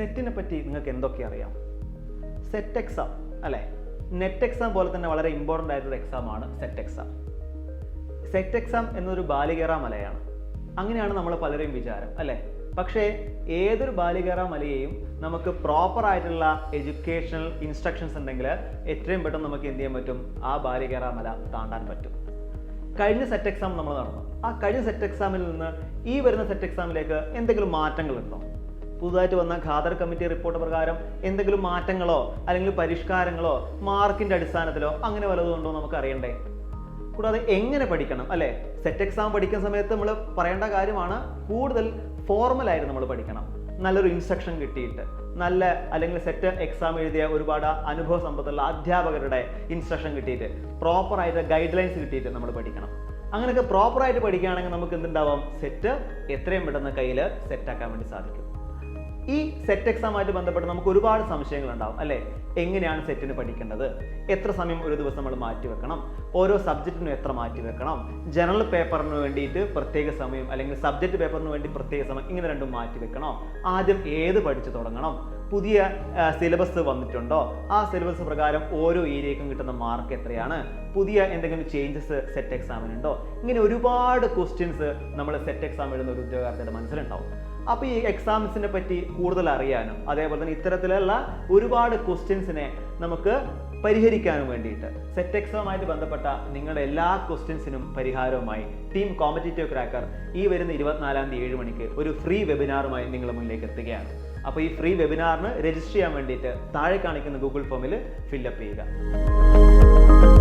സെറ്റിനെ പറ്റി നിങ്ങൾക്ക് എന്തൊക്കെ അറിയാം? സെറ്റ് എക്സാം അല്ലേ? നെറ്റ് എക്സാം പോലെ തന്നെ വളരെ ഇമ്പോർട്ടന്റ് ആയിട്ടൊരു എക്സാമാണ് സെറ്റ് എക്സാം സെറ്റ് എക്സാം എന്നൊരു ബാലികേറ മലയാണ്. അങ്ങനെയാണ് നമ്മൾ പലരെയും വിചാരം അല്ലേ? പക്ഷേ ഏതൊരു ബാലികേറ മലയെയും നമുക്ക് പ്രോപ്പർ ആയിട്ടുള്ള എഡ്യൂക്കേഷണൽ ഇൻസ്ട്രക്ഷൻസ് ഉണ്ടെങ്കിൽ എത്രയും പെട്ടെന്ന് നമുക്ക് എന്ത് ചെയ്യാൻ പറ്റും? ആ ബാലികേറ മല താണ്ടാൻ പറ്റും. കഴിഞ്ഞ സെറ്റ് എക്സാം നമ്മൾ നടന്നു. ആ കഴിഞ്ഞ സെറ്റ് എക്സാമിൽ നിന്ന് ഈ വരുന്ന സെറ്റ് എക്സാമിലേക്ക് എന്തെങ്കിലും മാറ്റങ്ങളുണ്ടോ? പുതുതായിട്ട് വന്ന ഖാദർ കമ്മിറ്റി റിപ്പോർട്ട് പ്രകാരം എന്തെങ്കിലും മാറ്റങ്ങളോ അല്ലെങ്കിൽ പരിഷ്കാരങ്ങളോ മാർക്കിന്റെ അടിസ്ഥാനത്തിലോ അങ്ങനെ വല്ലതും ഉണ്ടോ നമുക്ക് അറിയണ്ടേ? കൂടാതെ എങ്ങനെ പഠിക്കണം അല്ലെ? സെറ്റ് എക്സാം പഠിക്കുന്ന സമയത്ത് നമ്മൾ പറയേണ്ട കാര്യമാണ് കൂടുതൽ ഫോർമലായിട്ട് നമ്മൾ പഠിക്കണം. നല്ലൊരു ഇൻസ്ട്രക്ഷൻ കിട്ടിയിട്ട് നല്ല അല്ലെങ്കിൽ സെറ്റ് എക്സാം എഴുതിയ ഒരുപാട് അനുഭവ സമ്പത്തുള്ള അധ്യാപകരുടെ ഇൻസ്ട്രക്ഷൻ കിട്ടിയിട്ട് പ്രോപ്പറായിട്ട് ഗൈഡ് ലൈൻസ് കിട്ടിയിട്ട് നമ്മൾ പഠിക്കണം. അങ്ങനെയൊക്കെ പ്രോപ്പറായിട്ട് പഠിക്കുകയാണെങ്കിൽ നമുക്ക് എന്തുണ്ടാവാം? സെറ്റ് എത്രയും പെട്ടെന്ന് കയ്യിൽ സെറ്റാക്കാൻ വേണ്ടി സാധിക്കും. ഈ സെറ്റ് എക്സാമായിട്ട് ബന്ധപ്പെട്ട് നമുക്ക് ഒരുപാട് സംശയങ്ങൾ ഉണ്ടാവും അല്ലേ? എങ്ങനെയാണ് സെറ്റിന് പഠിക്കേണ്ടത്? എത്ര സമയം ഒരു ദിവസം നമ്മൾ മാറ്റി വെക്കണം? ഓരോ സബ്ജക്റ്റിനും എത്ര മാറ്റി വെക്കണം? ജനറൽ പേപ്പറിന് വേണ്ടിയിട്ട് പ്രത്യേക സമയം അല്ലെങ്കിൽ സബ്ജക്റ്റ് പേപ്പറിന് വേണ്ടി പ്രത്യേക സമയം ഇങ്ങനെ രണ്ടും മാറ്റി വെക്കണോ. ആദ്യം ഏത് പഠിച്ചു തുടങ്ങണം? പുതിയ സിലബസ് വന്നിട്ടുണ്ടോ? ആ സിലബസ് പ്രകാരം ഓരോ ഏരിയക്കും കിട്ടുന്ന മാർക്ക് എത്രയാണ്? പുതിയ എന്തെങ്കിലും ചേഞ്ചസ് സെറ്റ് എക്സാമിനുണ്ടോ ഇങ്ങനെ ഒരുപാട് ക്വസ്റ്റ്യൻസ് നമ്മൾ സെറ്റ് എക്സാം എഴുതുന്ന ഒരു ഉദ്യോഗാർത്ഥിയുടെ മനസ്സിലുണ്ടാവും. അപ്പോൾ ഈ എക്സാംസിനെ പറ്റി കൂടുതൽ അറിയാനും അതേപോലെ തന്നെ ഇത്തരത്തിലുള്ള ഒരുപാട് ക്വസ്റ്റ്യൻസിനെ നമുക്ക് പരിഹരിക്കാനും വേണ്ടിയിട്ട് സെറ്റ് എക്സാമുമായിട്ട് ബന്ധപ്പെട്ട നിങ്ങളുടെ എല്ലാ ക്വസ്റ്റ്യൻസിനും പരിഹാരവുമായി ടീം കോമ്പറ്റേറ്റീവ് ക്രാക്കർ ഈ വരുന്ന ഇരുപത്തിനാലാം തീയതി ഏഴ് മണിക്ക് ഒരു ഫ്രീ വെബിനാറുമായി നിങ്ങൾ മുന്നിലേക്ക് എത്തുകയാണ്. അപ്പോൾ ഈ ഫ്രീ വെബിനാറിന് രജിസ്റ്റർ ചെയ്യാൻ വേണ്ടിയിട്ട് താഴെ കാണിക്കുന്ന ഗൂഗിൾ ഫോമിൽ ഫില്ലപ്പ് ചെയ്യുക.